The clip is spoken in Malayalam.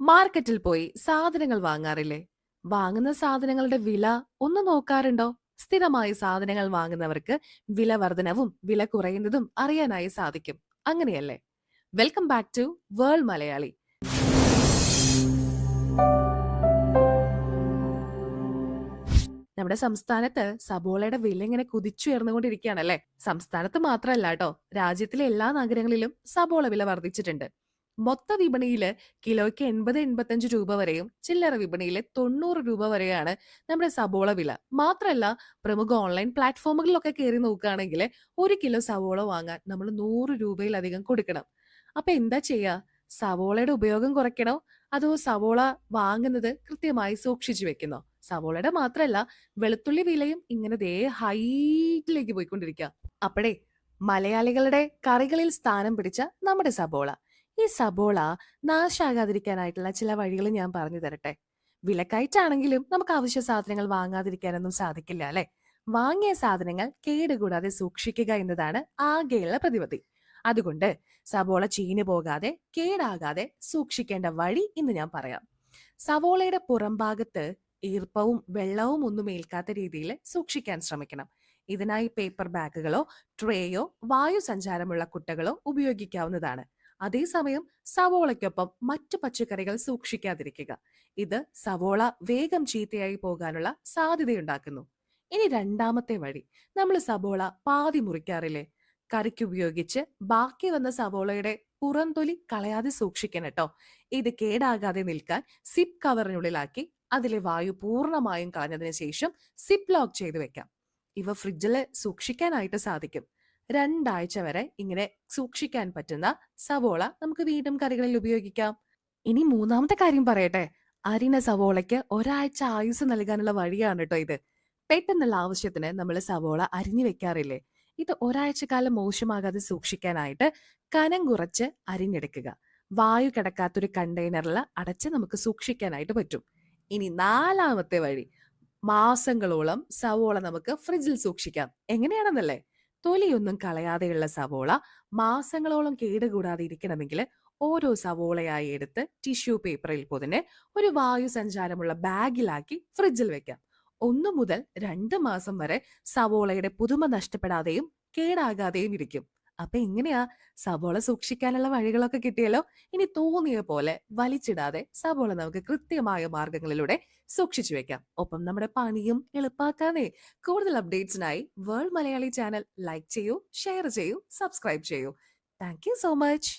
മാർക്കറ്റിൽ പോയി സാധനങ്ങൾ വാങ്ങാറില്ലേ? വാങ്ങുന്ന സാധനങ്ങളുടെ വില ഒന്ന് നോക്കാറുണ്ടോ? സ്ഥിരമായി സാധനങ്ങൾ വാങ്ങുന്നവർക്ക് വില വർധനവും വില കുറയുന്നതും അറിയാനായി സാധിക്കും. അങ്ങനെയല്ലേ? Welcome back to World Malayali നമ്മുടെ സംസ്ഥാനത്ത് സബോളയുടെ വില ഇങ്ങനെ കുതിച്ചുയർന്നുകൊണ്ടിരിക്കുകയാണല്ലേ? സംസ്ഥാനത്ത് മാത്രമല്ല കേട്ടോ. രാജ്യത്തിലെ എല്ലാ നഗരങ്ങളിലും സബോള വില വർദ്ധിച്ചിട്ടുണ്ട്. മൊത്ത വിപണിയിൽ കിലോയ്ക്ക് എൺപത് എൺപത്തഞ്ച് രൂപ വരെയും ചില്ലറ വിപണിയിലെ തൊണ്ണൂറ് രൂപ വരെയാണ് നമ്മുടെ സബോള വില. മാത്രമല്ല പ്രമുഖ ഓൺലൈൻ പ്ലാറ്റ്ഫോമുകളിലൊക്കെ കയറി നോക്കുകയാണെങ്കിൽ ഒരു കിലോ സബോള വാങ്ങാൻ നമ്മൾ നൂറ് രൂപയിലധികം കൊടുക്കണം. അപ്പൊ എന്താ ചെയ്യുക സവോളയുടെ ഉപയോഗം കുറയ്ക്കണോ? അതോ സവോള വാങ്ങുന്നത് കൃത്യമായി സൂക്ഷിച്ചു വെക്കുന്നോ? സവോളയുടെ മാത്രമല്ല വെളുത്തുള്ളി വിലയും ഇങ്ങനെ ദേ ഹൈറ്റിലേക്ക് പോയിക്കൊണ്ടിരിക്കുക അപ്പോഴേ മലയാളികളുടെ കറികളിൽ സ്ഥാനം പിടിച്ച നമ്മുടെ സബോള ഈ സബോള നാശാകാതിരിക്കാനായിട്ടുള്ള ചില വഴികൾ ഞാൻ പറഞ്ഞു തരട്ടെ. വിലക്കയറ്റാണെങ്കിലും നമുക്ക് ആവശ്യ സാധനങ്ങൾ വാങ്ങാതിരിക്കാനൊന്നും സാധിക്കില്ല അല്ലെ? വാങ്ങിയ സാധനങ്ങൾ കേടുകൂടാതെ സൂക്ഷിക്കുക എന്നതാണ് ആകെയുള്ള പ്രതിവിധി. അതുകൊണ്ട് സബോള ചീഞ്ഞു പോകാതെ കേടാകാതെ സൂക്ഷിക്കേണ്ട വഴി ഇന്ന് ഞാൻ പറയാം. സവോളയുടെ പുറംഭാഗത്ത് ഈർപ്പവും വെള്ളവും ഒന്നും ഏൽക്കാത്ത രീതിയിൽ സൂക്ഷിക്കാൻ ശ്രമിക്കണം. ഇതിനായി പേപ്പർ ബാഗുകളോ ട്രേയോ വായു സഞ്ചാരമുള്ള കുട്ടകളോ ഉപയോഗിക്കാവുന്നതാണ്. അതേസമയം സവോളയ്ക്കൊപ്പം മറ്റു പച്ചക്കറികൾ സൂക്ഷിക്കാതിരിക്കുക. ഇത് സവോള വേഗം ചീത്തയായി പോകാനുള്ള സാധ്യതയുണ്ടാക്കുന്നു. ഇനി രണ്ടാമത്തെ വഴി. നമ്മൾ സവോള പാതി മുറിക്കാറില്ലേ? കറിക്ക് ഉപയോഗിച്ച് ബാക്കി വന്ന സവോളയുടെ പുറംതൊലി കളയാതെ സൂക്ഷിക്കണം കേട്ടോ ഇത് കേടാകാതെ നിൽക്കാൻ സിപ്പ് കവറിനുള്ളിലാക്കി അതിലെ വായു പൂർണമായും കളഞ്ഞതിന് ശേഷം സിപ്പ് ലോക്ക് ചെയ്ത് വെക്കാം. ഇവ ഫ്രിഡ്ജിൽ സൂക്ഷിക്കാനായിട്ട് സാധിക്കും. രണ്ടാഴ്ച വരെ ഇങ്ങനെ സൂക്ഷിക്കാൻ പറ്റുന്ന സവോള നമുക്ക് വീണ്ടും കറികളിൽ ഉപയോഗിക്കാം. ഇനി മൂന്നാമത്തെ കാര്യം പറയട്ടെ. അരിന സവോളയ്ക്ക് ഒരാഴ്ച ആയുസ് നൽകാനുള്ള വഴിയാണ് കേട്ടോ ഇത്. പെട്ടെന്നുള്ള ആവശ്യത്തിന് നമ്മൾ സവോള അരിഞ്ഞു വെക്കാറില്ലേ? ഇത് ഒരാഴ്ച കാലം മോശമാകാതെ സൂക്ഷിക്കാനായിട്ട് കനം കുറച്ച് അരിഞ്ഞെടുക്കുക. വായു കിടക്കാത്തൊരു കണ്ടെയ്നറിൽ അടച്ച് നമുക്ക് സൂക്ഷിക്കാനായിട്ട് പറ്റും. ഇനി നാലാമത്തെ വഴി. മാസങ്ങളോളം സവോള നമുക്ക് ഫ്രിഡ്ജിൽ സൂക്ഷിക്കാം. എങ്ങനെയാണെന്നല്ലേ? തൊലിയൊന്നും കളയാതെയുള്ള സവോള മാസങ്ങളോളം കേടുകൂടാതെ ഇരിക്കണമെങ്കിൽ ഓരോ സവോളയായി എടുത്ത് ടിഷ്യൂ പേപ്പറിൽ പൊതിന് ഒരു വായു സഞ്ചാരമുള്ള ബാഗിലാക്കി ഫ്രിഡ്ജിൽ വെക്കാം. ഒന്നു മുതൽ രണ്ട് മാസം വരെ സവോളയുടെ പുതുമ നഷ്ടപ്പെടാതെയും കേടാകാതെയും ഇരിക്കും. അപ്പൊ എങ്ങനെയാ സബോള സൂക്ഷിക്കാനുള്ള വഴികളൊക്കെ കിട്ടിയല്ലോ? ഇനി തോന്നിയ പോലെ വലിച്ചിടാതെ സബോള നമുക്ക് കൃത്യമായ മാർഗങ്ങളിലൂടെ സൂക്ഷിച്ചു വെക്കാം. ഒപ്പം നമ്മുടെ പണിയും എളുപ്പാക്കാനേ കൂടുതൽ അപ്ഡേറ്റ്സിനായി വേൾഡ് മലയാളി ചാനൽ ലൈക്ക് ചെയ്യൂ ഷെയർ ചെയ്യൂ സബ്സ്ക്രൈബ് ചെയ്യൂ. Thank so much.